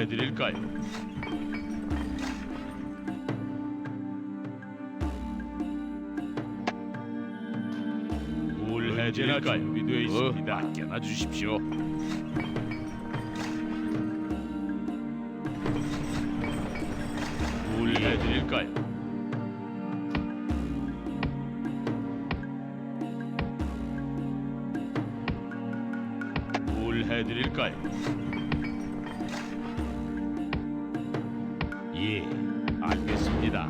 해드릴까요? 뭘 해드릴까요? 준비되어 있습니다. 맡겨놔 주십시오. 뭘 해드릴까요? 뭘 해드릴까요? 예, 알겠습니다.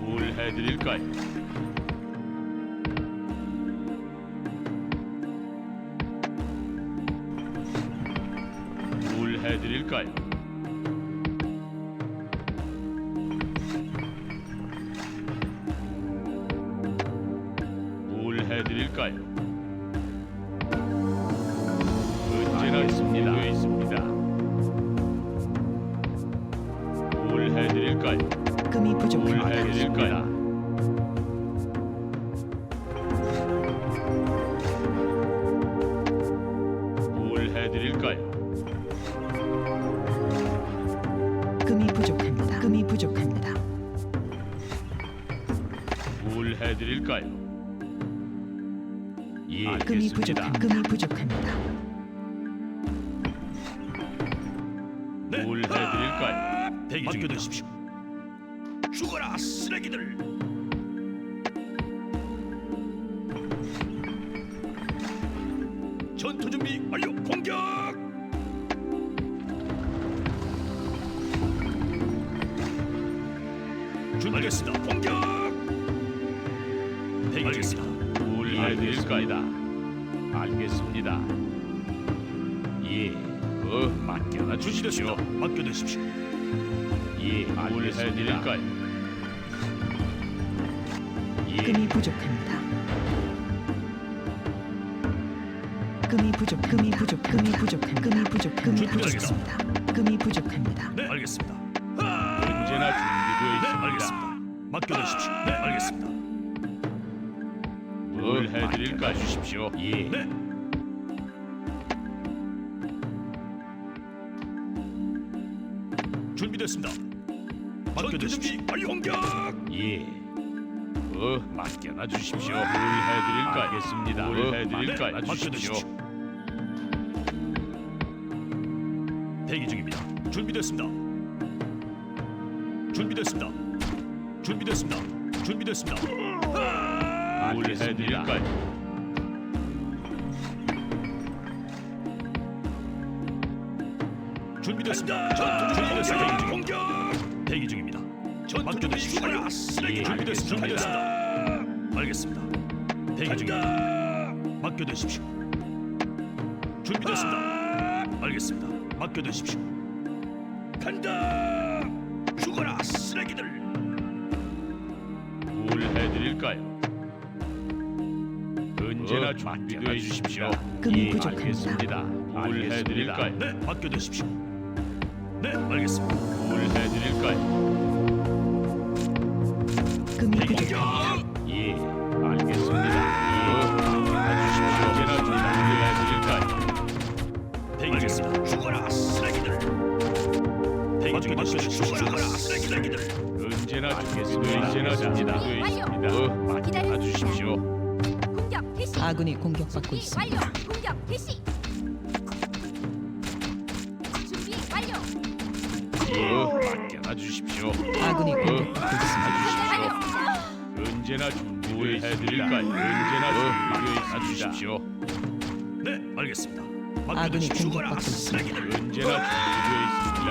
뭘 해드릴까요? 뭘 해드릴까요? 뭘 해드릴까요? 뭘 해드릴까요? 예, 금이 부족 알겠습니다. 금이 부족합니다. 뭘 해드릴까요? 대기 맡겨두십시오. 죽어라 쓰레기들. 전투 준비 완료. 공격. 준비하겠습니다. 공격. 대기 알겠습니다. 뭘 해드릴까이다. 알겠습니다. 예, 어, 맡겨놔. 준비됐습니다. 맡겨두십시오. 예, 뭘 해드릴까요? 예, 금이 부족합니다. 금이 부족 금이 부족 금이 부족합니다. 금이 부족 금이. 부족합니다. 금이 부족합니다. 네, 알겠습니다. 언제나 준비되어 네, 있습니다. 알겠습니다. 맡겨두십시오. 네, 알겠습니다. 뭘 해드릴까 주십시오. 예, 네. 준비됐습니다. 맡겨두십시오. 완료. 공격. 예. 어, 맡겨놔 주십시오. 뭘 해드릴까? 알겠습니다. 뭘 해드릴까? 네, 주십시오. 대기 중입니다. 준비됐습니다. 준비됐습니다. 준비됐습니다. 준비됐습니다. 뭘 해드릴까요? 준비됐습니다. 전투 준비됐습니다. 공격. 대기 중입니다. 전투 준비 완료. 예, 준비됐습니다. 준비됐습니다. 알겠습니다. 대기 중입니다. 맡겨두십시오. 준비됐습니다. 알겠습니다. 맡겨두십시오. 간다. 죽어라 쓰레기들. 뭘 해드릴까요? 언제나 어, 준비되어 주십시오. 금이 예, 부족합니다. 알겠습니다. 뭘 해드릴까요? 네, 맡겨두십시오. 네, 알겠습니다. 뭘 해드릴까요? 금이 대기 부족합니다. 공격. 예, 알겠습니다. 예, 주십시오. 언제나 준비되어 알겠습니다. 죽어라 쓰레기들. 대기. 죽어라 쓰레기들. 언제나 준비되어 언제나 준비되어 있습니다. 어, 맡 아군이 공격받고 준비 있습니다. 공격 개시. 준비 완료. 어, 맡겨놔 주십시오. 아군이 공격받고 있습니다. 언제나 준비되어 해드릴까요? 언제나 준비되어 주십시오. 네, 알겠습니다. 아군이 공격받고 있습니다. 언제나 준비되어 있습니다.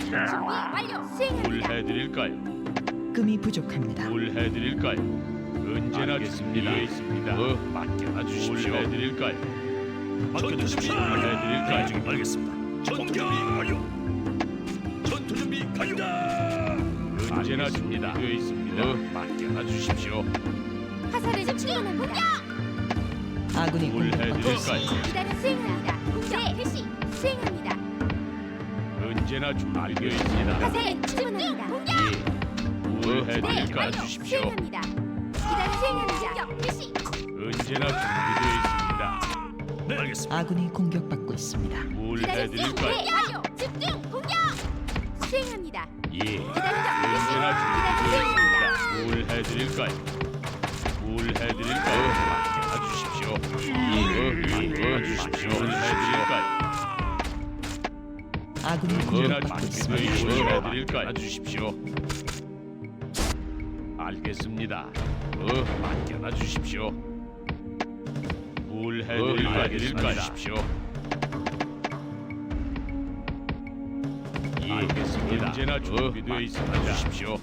준비 완료. 뭘 수행합니다. 해드릴까요? 금이 부족합니다. 뭘 해드릴까요? 언제나 준비되어 있습니다. 어, 맡겨놔 주십시오. 뭘 해드릴까요? 맡겨주십시오. 뭘 해드릴까요? 대기 중에 알겠습니다. 전투 준비 완료. 전투 준비 간다. 언제나 준비되어 있습니다. 어, 맡겨놔 주십시오. 화살을 집중하는 공격. 아군이 뭘 공격받고 해드릴까요? 있습니다. 기다려 수행합니다. 공격 개시. 수행합니다. 언제나 준비되어 있습니다. 화살을 집중합니다. 공격. 예. 뭘 네, 해드릴까 완료. 주십시오. 수행합니다. 수행합니다. 언제나 준비되어 있습니다. 네, 알겠습니다. 아군이 공격받고 있습니다. 뭘 해드릴까요? 완료 집중 공격 수행합니다 예. 언제나 기다려 수행합니다 뭘 해드릴까요? 뭘 해드릴까요? 맡겨놔 주십시오. 맡겨놔 주십시오. 뭘 해드릴까요? 아군이 언제나 공격받고 있습니다. 준비되어 뭘 해드릴까요? 주십시오. 알겠습니다. 어, 맡겨놔 주십시오. 뭘 해드릴까요? 주십시오. 예, 알겠습니다. 언제나 준비되어 있습니다. 주십시오.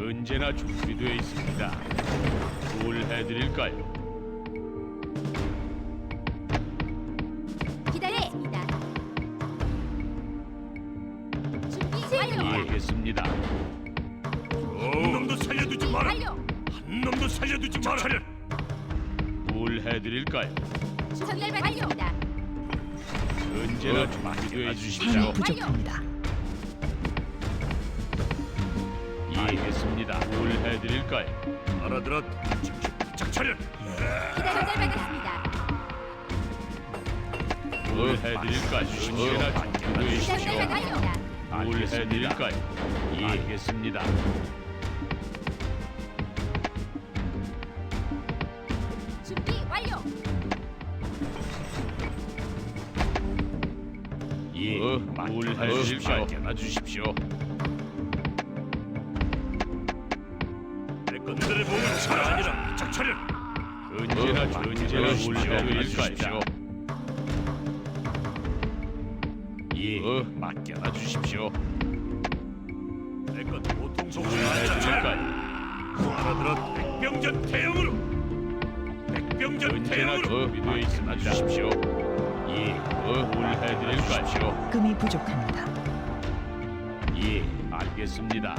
언제나 준비되어 있습니다. 뭘 해드릴까요? 차려. 뭘 해드릴까요? 전달받았습니다 언제나 준비되어 힘이 있으십시오. 부족합니다. 예, 알겠습니다. 뭘 해드릴까요? 알아들었. 짝 차려. 전달받았습니다 뭘 해드릴까요? 언제나 준비되어 있으십시오. 전달받았습니다 뭘 해드릴까요? 예, 알겠습니다. 맡겨놔 주십시오. 내 건들의 몸을 차라 아니라 짝 차려. 언제나 언제나 뭘 해드릴까요? 예, 맡겨놔 주십시오. 내건 보통? 알아들었. 백병전 대형으로. 백병전 언제나 대형으로. 준비되어 있으나 주십시오. 예, 뭘 해드릴까요? 금이 부족합니다. 예, 알겠습니다.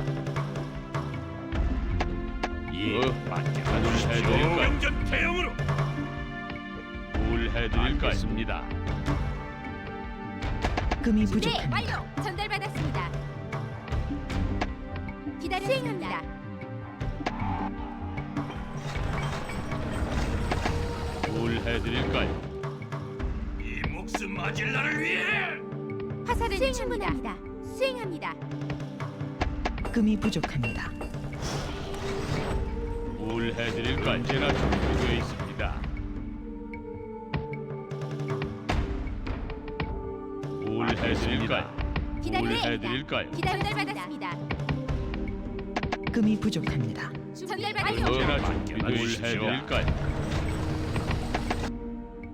예, 맡겨놔 주십시오. 백병전 대형으로. 뭘 해드릴까요? 금이 준비 부족합니다. 완료 전달받았습니다 기다려 수행합니다 뭘 해드릴까요? 나를 위해. 화살은 충분합니다 수행합니다 금이 부족합니다. 뭘 해드릴까요? 언제나 준비되어 있습니다. 뭘 해드릴까요? 뭘 기다려야 해드릴까요? 기다려받았습니다 금이 부족합니다. 전달받았습니다 언제나 준비되어 해드릴까요?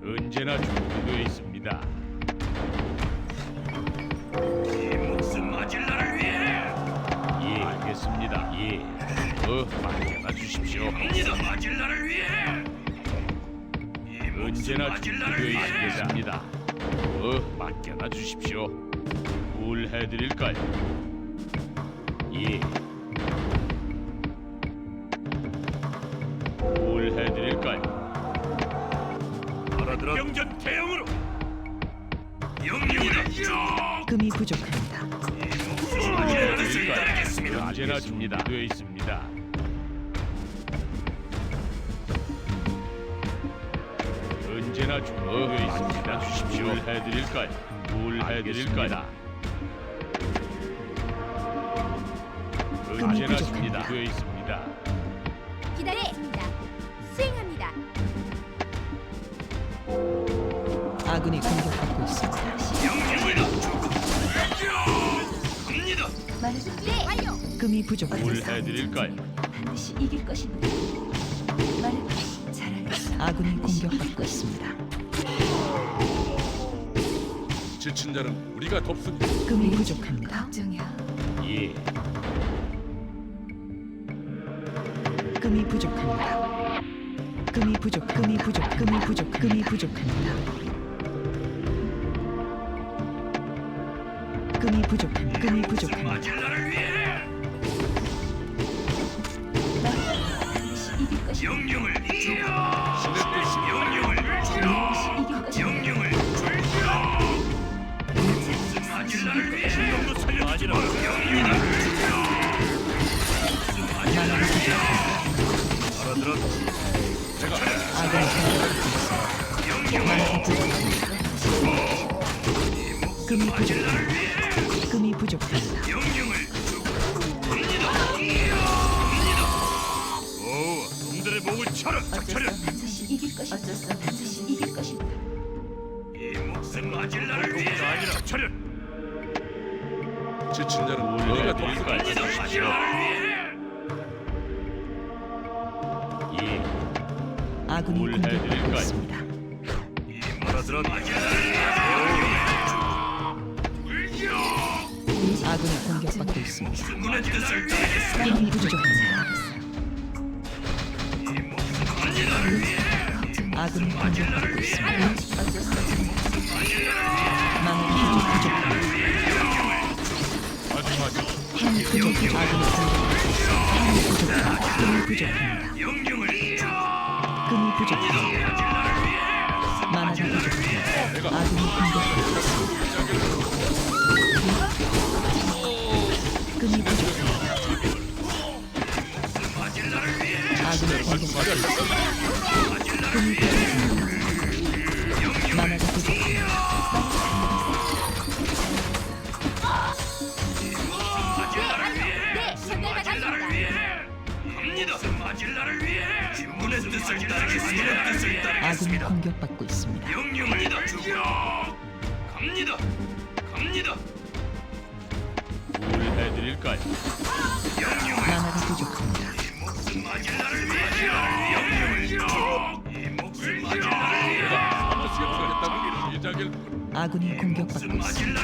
언제나 준비되어 있습니다. 예, 어, 맡겨놔 주십시오. 갑니다. 나를 위해. 언제나 준비되어 위해. 있겠습니다. 어, 맡겨놔 주십시오. 뭘 해드릴까요? 예. 뭘 해드릴까요? 알아들었. 병전 대형으로. 영영이다. 금이 부족합니다. 위해. 해드릴까요? 언제나 준비되어 있습니다. 언제나 준비되어 있습니다. 주십시오. 뭘 해드릴까요? 뭘 해드릴까요? 언제나 부족합니다. 준비되어 있습니다. 기다렸습니다 수행합니다 아군이 공격받고 있습니다. 영영이다. 준비 완료 금이 뭘 부족합니다. 해드릴까요? 반드시 이길 것입니다. 말해봐. 잘하겠어. 아군이 공격받고 있습니다. 지친 자는 우리가 돕습니 금이 부족합니다. 걱정이야. 예, 금이 부족합니다. 금이 부족, 금이 부족, 금이 부족, 금이 부족합니다. 끈이 부족한 끈이 부족한 영령을 이겨! 영령을 이겨! 영령을 불겨! 아질라를 위해! 영도 살려 영령을 불겨! 아질라를 위해! 알아들었지? 제가 영령을 불겨! 아질라를 위해! 부족합니다. 명령을 아군이 공격받고 있습니다. 군의 부족합니다. 아군이 공격받고 있습니다. 마늘이 부족합니다. 아군이 공격받고 있습니다. 한이 부족합니다. 금이 부족합니다. 마늘이 부족합니다. 아군이 공격받고 있습니다. 공격받고. 네, 있습니다. 주고 갑니다. 갑니다. 뭘 해드릴까요? 부족합니다. 아군이 공격받고 있습니다.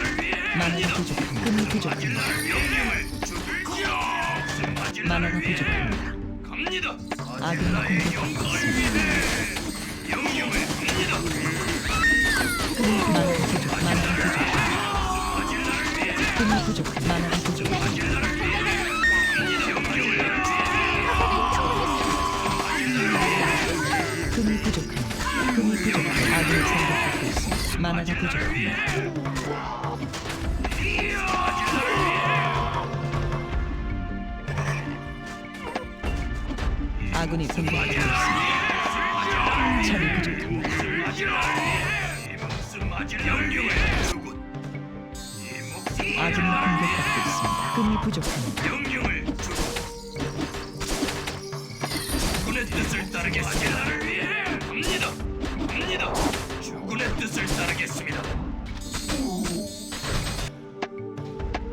마늘이 부족합니다. 금이 부족합니다. 위해. 부족합니다. 아군이 공격받고 있습니다. 명령을 갑니다. 아군이 공격받고 있습니다. 마늘이 부족합니다. 아군이 공격받고 있습니다. 철이 부족합니다. 아군이 공격받고 있습니다. 금이 부족합니다. 주군의 뜻을 따르겠습니다. 갑니다. 갑니다. 주군의 뜻을 따르겠습니다.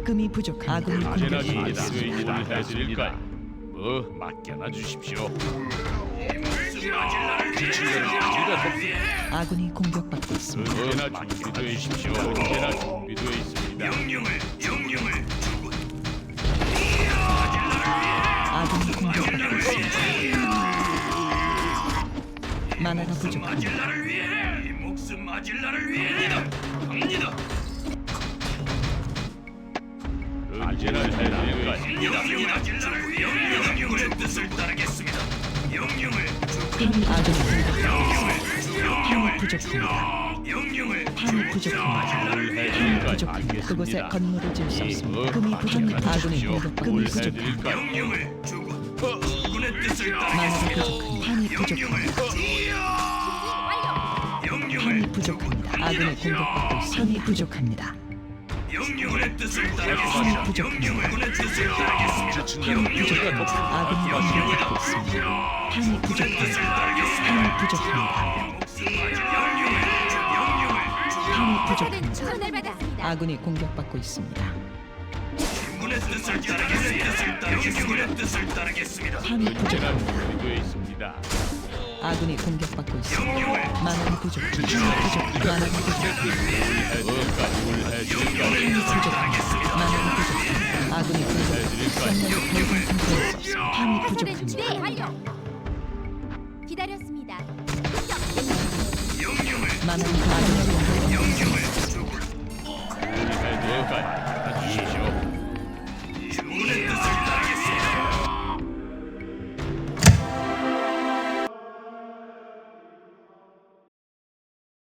금이. 아군이 공격받고 준비되어 있습니다. 있습니다. 해드릴까요? 뭐 맡겨놔 주십시오. 아군이 공격받고 있습니다. 언제나 준비되어 있십시오. 언제나 준비되어 있습니다. 명령을 명령을 아군이 공격받고 있습니다. 마나가 부족합니다. 맞을 나를 위해 맞을 나를 위해 갑니다. 갑니다. 언제나 위해 명령의 뜻을 따르겠습니다. 금이 아군이. 힘이 부족합니다. 명령을 힘이 부족합니다. 부족합니다. 그곳에. 건물을 지을 수 예, 없습니다. 뭐 금이 부족합니다. 아군이. 공격받고 뭘 부족합니다. 뜻을 마나가 따르겠습니다. 부족합니다. 힘이 부족합니다. 명령을 힘이 부족합니다. 아군이 공격받고 있습니다. 힘이 부족합니다. 명령의 뜻을 따르겠습니다. 명령을 군의 뜻을 따르겠습니다. 우리가 돕습니다. 아군이 공격받고 있습니다. 힘이 부족합니다. 힘이 부족합니다. 힘이 부족합니다. 아군이 공격받고 있습니다. 군의 뜻을 따르겠습니다. 뜻을 언제나 부족합니다. 있습니다. 아군이 공격받고 있습니다. 만원이 부족. 부족. 만원이 부족.